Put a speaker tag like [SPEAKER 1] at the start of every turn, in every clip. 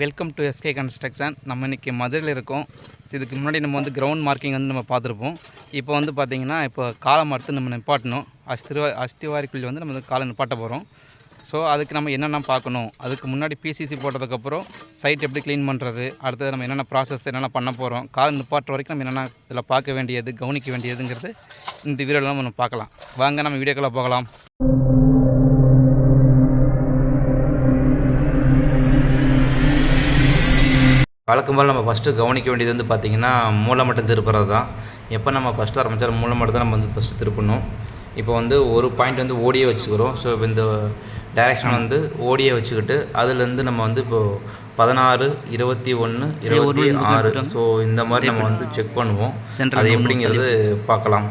[SPEAKER 1] Welcome to SK construction நம்ம இன்றைக்கி மதுரையில் இருக்கோம். ஸோ இதுக்கு முன்னாடி நம்ம வந்து கிரவுண்ட் மார்க்கிங் வந்து நம்ம பார்த்துருப்போம். இப்போ வந்து பார்த்திங்கன்னா இப்போ காலை மறுத்து நம்ம நிப்பாட்டணும். அஸ்திவா அஸ்திவாரிக்குள்ளி வந்து நம்ம வந்து காலை நிப்பாட்ட போகிறோம் ஸோ அதுக்கு நம்ம என்னென்ன பார்க்கணும்? அதுக்கு முன்னாடி பிசிசி போட்டதுக்கப்புறம் சைட் எப்படி க்ளீன் பண்ணுறது அடுத்தது நம்ம என்னென்ன ப்ராசஸ் என்னென்ன பண்ண போகிறோம் காலை நிப்பாட்டுற வரைக்கும் நம்ம என்னென்ன இதில் பார்க்க வேண்டியது கவனிக்க வேண்டியதுங்கிறது இந்த வீடியோவில் நம்ம பார்க்கலாம். வாங்க நம்ம வீடியோக்குள்ளே போகலாம். வழக்கம் போல் நம்ம ஃபஸ்ட்டு கவனிக்க வேண்டியது வந்து பார்த்திங்கன்னா மூளை மட்டும் திருப்புறது தான். எப்போ நம்ம ஃபஸ்ட்டு ஆரம்பித்தாலும் மூளை மட்டும் தான் நம்ம வந்து ஃபஸ்ட்டு திருப்பணும். இப்போ வந்து ஒரு பாயிண்ட் வந்து ஓடியே வச்சுக்கிறோம். ஸோ இப்போ இந்த டைரெக்ஷன் வந்து ஓடியே வச்சுக்கிட்டு அதுலேருந்து நம்ம வந்து இப்போது பதினாறு இருபத்தி ஒன்று இருபத்தி ஆறு. ஸோ இந்த மாதிரி நம்ம வந்து செக் பண்ணுவோம். அது எப்படிங்கிறது பார்க்கலாம்.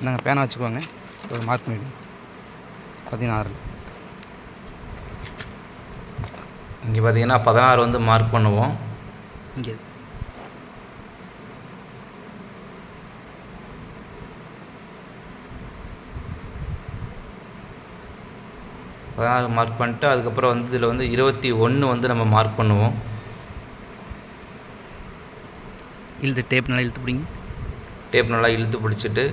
[SPEAKER 1] நாங்கள் பேனா வச்சுக்கோங்க. ஒரு மார்க் மீடியம் பதினாறு. இங்கே பார்த்தீங்கன்னா பதினாறு வந்து மார்க் பண்ணுவோம்.
[SPEAKER 2] இங்கே.
[SPEAKER 1] பதினாறு மார்க் பண்ணிட்டு அதுக்கப்புறம் வந்து இதில் வந்து இருபத்தி ஒன்று வந்து நம்ம மார்க் பண்ணுவோம்.
[SPEAKER 2] இழுத்து டேப் நல்லா இழுத்து பிடிங்க.
[SPEAKER 1] டேப் நல்லா இழுத்து பிடிச்சிட்டு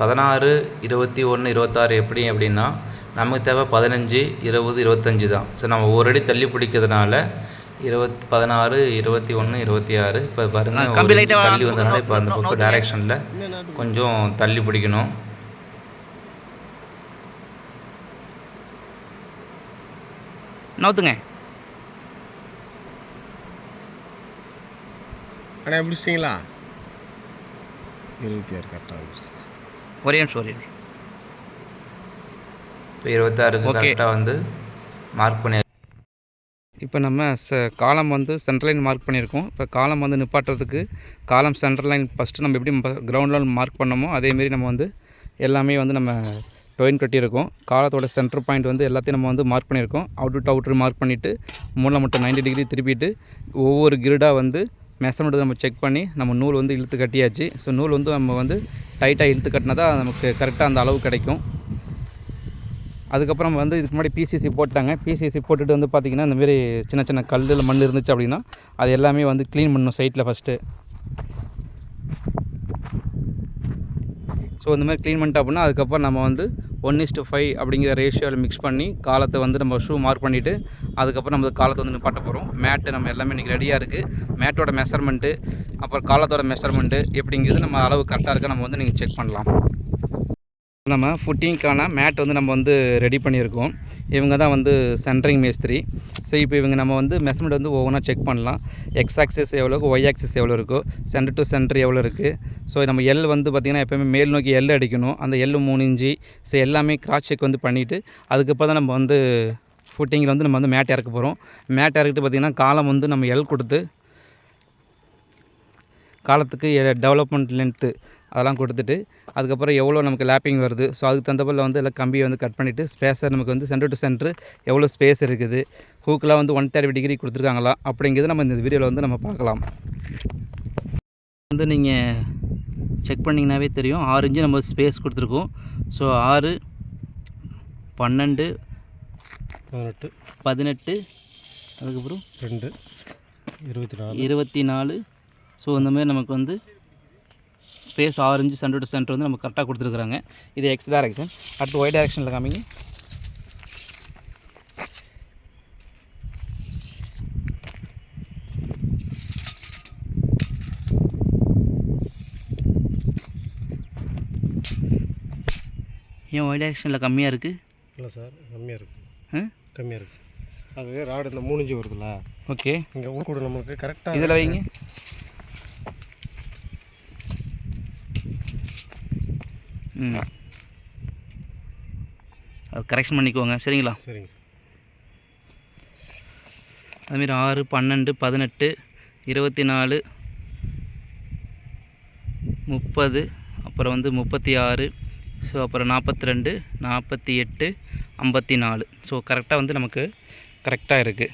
[SPEAKER 1] பதினாறு இருபத்தி ஒன்று இருபத்தாறு எப்படி அப்படின்னா நமக்கு தேவை பதினஞ்சு இருபது இருபத்தஞ்சி தான். ஸோ நம்ம ஒரு அடி தள்ளி பிடிக்கிறதுனால இருபத் பதினாறு இருபத்தி ஒன்று இருபத்தி ஆறு இப்போ பாருங்கள் தள்ளி வந்ததுனால இப்போ அந்த பக்கம் டைரெக்ஷனில் கொஞ்சம் தள்ளி பிடிக்கணும்.
[SPEAKER 2] நவுத்துங்க
[SPEAKER 3] அண்ணா பிடிச்சிட்டிங்களா இருபத்தி ஆறு கரெக்டாக
[SPEAKER 2] ஒரே நிமிஷம் ஒரே நிமிஷம்.
[SPEAKER 1] இப்போ இருபத்தாறுக்கு. கரெக்டாக வந்து மார்க் பண்ணி இப்போ நம்ம ச காலம் வந்து சென்ட்ரல் லைன் மார்க் பண்ணியிருக்கோம். இப்போ காலம் வந்து நிப்பாட்டுறதுக்கு காலம் சென்ட்ரல் லைன் ஃபஸ்ட்டு நம்ம எப்படி கிரவுண்டில் மார்க் பண்ணோமோ அதேமாரி நம்ம வந்து எல்லாமே வந்து நம்ம டொயின் கட்டியிருக்கோம். காலத்தோட சென்டர் பாயிண்ட் வந்து எல்லாத்தையும் நம்ம வந்து மார்க் பண்ணியிருக்கோம். அவுட்ரு டு அவுட்ரு மார்க் பண்ணிவிட்டு மூளை மட்டும் 90 டிகிரி திருப்பிட்டு ஒவ்வொரு கிரிடாக வந்து மெஷர்மெண்ட் நம்ம செக் பண்ணி நம்ம நூல் வந்து இழுத்து கட்டியாச்சு. ஸோ நூல் வந்து நம்ம வந்து டைட்டாக இழுத்து கட்டினா தான் நமக்கு கரெக்டாக அந்த அளவு கிடைக்கும். அதுக்கப்புறம் வந்து இதுக்கு முன்னாடி பிசிசி போட்டாங்க. பிசிசி போட்டுட்டு வந்து பார்த்திங்கன்னா இந்தமாரி சின்ன சின்ன கல்லில் மண் இருந்துச்சு அப்படின்னா அது எல்லாமே வந்து க்ளீன் பண்ணணும் சைட்டில் ஃபஸ்ட்டு ஸோ இந்த மாதிரி க்ளீன் பண்ணிட்டோம் அப்படின்னா அதுக்கப்புறம் நம்ம வந்து ஒன் இஸ்ட்டு ஃபைவ் அப்படிங்கிற ரேஷியோவில் மிக்ஸ் பண்ணி காலத்தை வந்து நம்ம ஷூ மார்க் பண்ணிவிட்டு அதுக்கப்புறம் நம்ம காலத்தை வந்து நிப்பாட்ட போகிறோம் மேட்டு நம்ம எல்லாமே இன்றைக்கி ரெடியாக இருக்குது மேட்டோட மெஷர்மெண்ட்டு அப்புறம் காலத்தோட மெஷர்மெண்ட்டு எப்படிங்கிறது நம்ம அளவு கரெக்டாக இருக்கா நம்ம வந்து நீங்கள் செக் பண்ணலாம். நம்ம ஃபுட்டிங்க்கான மேட் வந்து நம்ம வந்து ரெடி பண்ணியிருக்கோம். இவங்க தான் வந்து சென்ட்ரிங் மேஸ்திரி. ஸோ இப்போ இவங்க நம்ம வந்து மெஷர்மெண்ட் வந்து ஒவ்வொன்றா செக் பண்ணலாம். எக்ஸ் ஆக்சிஸ் எவ்வளோ ஒய் ஆக்சிஸ் எவ்வளோ இருக்கோ சென்டர் டு சென்டர் எவ்வளோ இருக்குது ஸோ நம்ம எல் வந்து பார்த்திங்கன்னா எப்போயுமே மேல் நோக்கி எல் அடிக்கணும். அந்த எல் மூணு இன்ச்சு. ஸோ எல்லாமே கிராஸ் செக் வந்து பண்ணிவிட்டு அதுக்கப்புறம் தான் நம்ம வந்து ஃபுட்டிங்கில் வந்து நம்ம வந்து மேட் இறக்க போகிறோம் மேட் இறக்கிட்டு பார்த்திங்கன்னா காலம் வந்து நம்ம எல் கொடுத்து காலத்துக்கு டெவலப்மெண்ட் லென்த்து அதெல்லாம் கொடுத்துட்டு அதுக்கப்புறம் எவ்வளோ நமக்கு லேப்பிங் வருது. ஸோ அதுக்கு தகுந்தபோல் வந்து எல்லாம் கம்பியை வந்து கட் பண்ணிவிட்டு ஸ்பேஸர் நமக்கு வந்து சென்டர் டு சென்டர் எவ்வளோ ஸ்பேஸ் இருக்குது. ஹூக்கெலாம் வந்து ஒன் தேர்ட்டி டிகிரி கொடுத்துருக்காங்களா? அப்படிங்கிறது நம்ம இந்த வீடியோவில் வந்து நம்ம பார்க்கலாம்.
[SPEAKER 2] வந்து நீங்கள் செக் பண்ணிங்கனாவே தெரியும். ஆறு இன்ச்சு நம்ம ஸ்பேஸ் கொடுத்துருக்கோம். ஸோ ஆறு பன்னெண்டு
[SPEAKER 3] பதினெட்டு.
[SPEAKER 2] பதினெட்டு அதுக்கப்புறம்
[SPEAKER 3] ரெண்டு இருபத்தி நாலு.
[SPEAKER 2] இருபத்தி நாலு. ஸோ இந்த மாதிரி நமக்கு வந்து space inch centre to centre வந்து நம்ம கரெக்டாக கொடுத்துருக்குறாங்க. இது எக்ஸ் டைரக்ஷன் அடுத்து ஒய் டைரக்ஷனில் காமிங்க. ஏன் ஒய் டைரக்ஷனில் கம்மியாக இருக்குது
[SPEAKER 3] இல்லை சார் கம்மியாக இருக்குது
[SPEAKER 2] ம்
[SPEAKER 3] கம்மியாக இருக்குது சார் அது ராடு இந்த மூணு இன்ச்சு வருதுல்ல?
[SPEAKER 1] ஓகே
[SPEAKER 3] இங்கே கூட நமக்கு கரெக்டாக
[SPEAKER 1] இதில் வைங்க.
[SPEAKER 2] ம். அது கரெக்ஷன் பண்ணிக்கோங்க. சரிங்களா?
[SPEAKER 3] சரிங்க சார்.
[SPEAKER 2] அதுமாரி ஆறு பன்னெண்டு பதினெட்டு இருபத்தி நாலு முப்பது அப்புறம் வந்து முப்பத்தி ஆறு ஸோ அப்புறம் நாற்பத்தி ரெண்டு நாற்பத்தி எட்டு ஐம்பத்தி நாலு ஸோ கரெக்டாக வந்து நமக்கு கரெக்டாக இருக்குது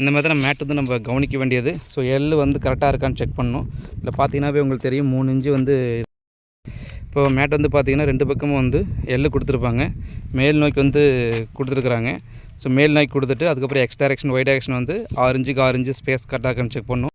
[SPEAKER 1] இந்த மாதிரி தான் மேட் வந்து நம்ம கவனிக்க வேண்டியது. ஸோ எள்ளு வந்து கரெக்டாக இருக்கான்னு செக் பண்ணணும். இதில் பார்த்தீங்கன்னாவே உங்களுக்கு தெரியும். மூணு இன்ச்சு வந்து இப்போ மேட் வந்து பார்த்தீங்கன்னா ரெண்டு பக்கமும் வந்து எள்ளு கொடுத்துருப்பாங்க. மேல் நோக்கி வந்து கொடுத்துருக்குறாங்க. ஸோ மேல் நோக்கி கொடுத்துட்டு அதுக்கப்புறம் எக்ஸ் டேரக்ஷன் ஒய் டேரக்ஷன் வந்து ஆறு ஆரஞ்சு ஆறு ஸ்பேஸ் கரெக்டாக செக் பண்ணும்.